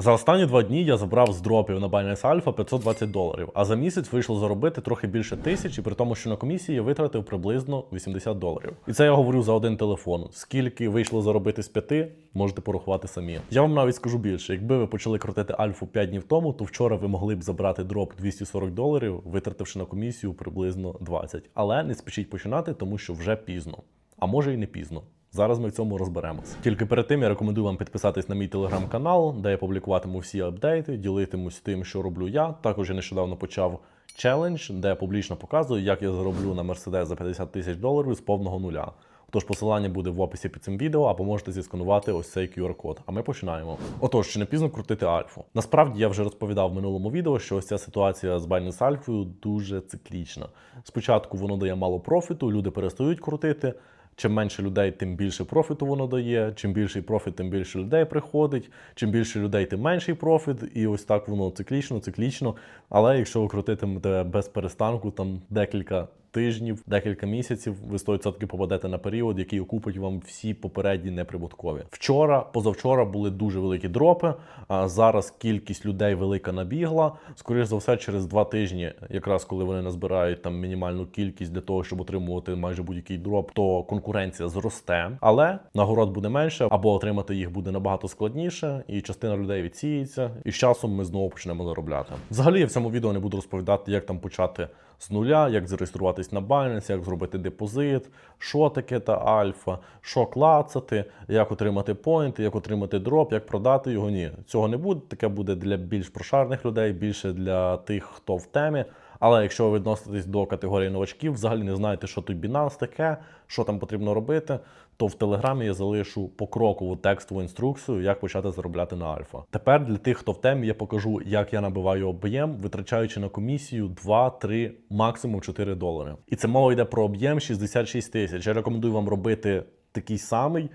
За останні два дні я забрав з дропів на Binance Alpha 520 доларів, а за місяць вийшло заробити трохи більше тисячі, при тому, що на комісії я витратив приблизно 80 доларів. І це я говорю за один телефон. Скільки вийшло заробити з п'яти, можете порахувати самі. Я вам навіть скажу більше, якби ви почали крутити альфу 5 днів тому, то вчора ви могли б забрати дроп 240 доларів, витративши на комісію приблизно 20. Але не спішіть починати, тому що вже пізно. А може і не пізно. Зараз ми в цьому розберемось. Тільки перед тим я рекомендую вам підписатись на мій телеграм-канал, де я публікуватиму всі апдейти, ділитимусь тим, що роблю я. Також я нещодавно почав челендж, де я публічно показую, як я зароблю на Мерседес за 50 тисяч доларів з повного нуля. Тож посилання буде в описі під цим відео, або можете зісканувати ось цей QR-код. А ми починаємо. Отож, чи не пізно крутити альфу? Насправді я вже розповідав в минулому відео, що ось ця ситуація з Binance Альфою дуже циклічна. Спочатку воно дає мало профіту, люди перестають крутити. Чим менше людей, тим більше профіту воно дає. Чим більший профіт, тим більше людей приходить. Чим більше людей, тим менший профіт. І ось так воно циклічно, циклічно. Але якщо ви крутитимете без перестанку, там декілька тижнів, декілька місяців, ви 100% попадете на період, який окупить вам всі попередні неприбуткові. Вчора, позавчора були дуже великі дропи. А зараз кількість людей велика набігла. Скоріше за все, через два тижні, якраз коли вони назбирають там мінімальну кількість для того, щоб отримувати майже будь-який дроп, то конкуренція зросте, але нагород буде менше, або отримати їх буде набагато складніше, і частина людей відсіється. І з часом ми знову почнемо заробляти. Взагалі, я в цьому відео не буду розповідати, як там почати з нуля, як зареєструватись на Binance, як зробити депозит, що таке та альфа, що клацати, як отримати поінти, як отримати дроп, як продати його. Ні, цього не буде. Таке буде для більш прошарних людей, більше для тих, хто в темі. Але якщо ви відноситесь до категорії новачків, взагалі не знаєте, що тут Binance таке, що там потрібно робити, то в телеграмі я залишу покрокову текстову інструкцію, як почати заробляти на альфа. Тепер для тих, хто в темі, я покажу, як я набиваю об'єм, витрачаючи на комісію 2, 3, максимум 4 долари. І це мова йде про об'єм 66 тисяч. Я рекомендую вам робити такий самий.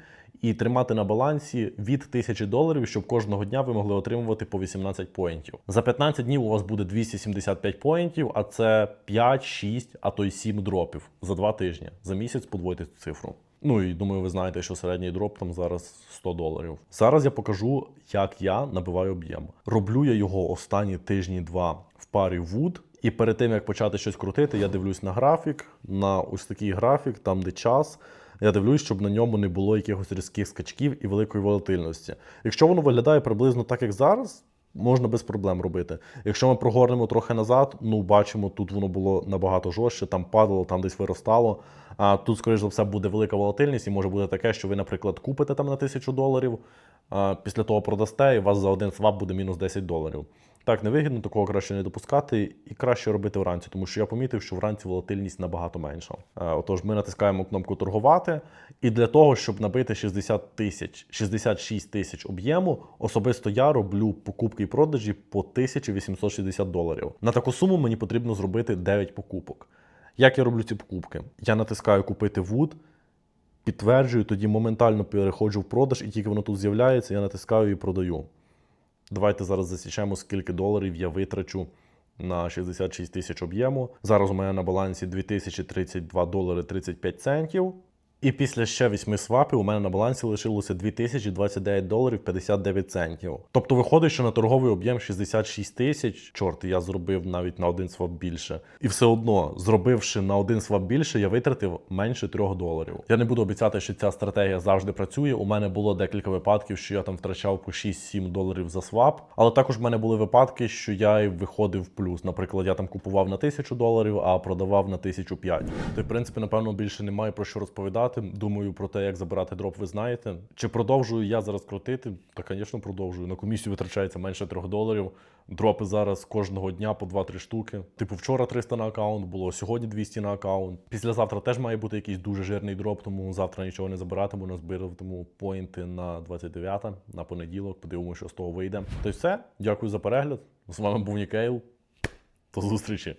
І тримати на балансі від 1000 доларів, щоб кожного дня ви могли отримувати по 18 поінтів. За 15 днів у вас буде 275 поінтів, а це 5, 6, а то й 7 дропів за 2 тижні. За місяць подвоїти цю цифру. Ну і думаю, ви знаєте, що середній дроп там зараз 100 доларів. Зараз я покажу, як я набиваю об'єм. Роблю я його останні тижні два в парі Wood. І перед тим як почати щось крутити, я дивлюсь на графік, на ось такий графік, там де час. Я дивлюсь, щоб на ньому не було якихось різких скачків і великої волатильності. Якщо воно виглядає приблизно так, як зараз, можна без проблем робити. Якщо ми прогорнемо трохи назад, ну бачимо, тут воно було набагато жорстче, там падало, там десь виростало. А тут, скоріш за все, буде велика волатильність, і може бути таке, що ви, наприклад, купите там на тисячу доларів, а після того продасте, і у вас за один свап буде мінус 10 доларів. Так, невигідно, такого краще не допускати і краще робити вранці, тому що я помітив, що вранці волатильність набагато менша. Е, Отож, ми натискаємо кнопку торгувати, і для того, щоб набити 60 тисяч, 66 тисяч об'єму, особисто я роблю покупки і продажі по 1860 доларів. На таку суму мені потрібно зробити 9 покупок. Як я роблю ці покупки? Я натискаю купити Wood, підтверджую, тоді моментально переходжу в продаж, і тільки воно тут з'являється, я натискаю і продаю. Давайте зараз засічемо, скільки доларів я витрачу на 66 тисяч об'єму. Зараз у мене на балансі 2032 долари 35 центів. І після ще 8 свапів у мене на балансі лишилося 2029 доларів 59 центів. Тобто виходить, що на торговий об'єм 66 тисяч. Чорт, я зробив навіть на один свап більше. І все одно, зробивши на один свап більше, я витратив менше 3 доларів. Я не буду обіцяти, що ця стратегія завжди працює. У мене було декілька випадків, що я там втрачав по 6-7 доларів за свап. Але також в мене були випадки, що я й виходив в плюс. Наприклад, я там купував на 1000 доларів, а продавав на 1005. То, в принципі, напевно, більше немає про що розповідати. Думаю, про те, як забирати дроп, ви знаєте. Чи продовжую я зараз крутити? Та, звісно, продовжую. На комісію витрачається менше 3 доларів. Дропи зараз кожного дня по 2-3 штуки. Типу, вчора 300 на аккаунт було, сьогодні 200 на аккаунт. Післязавтра теж має бути якийсь дуже жирний дроп, тому завтра нічого не забиратиму, назбиратиму поінти на 29 на понеділок. Подивимося, що з того вийде. То й все. Дякую за перегляд. З вами був Нікейл. До зустрічі.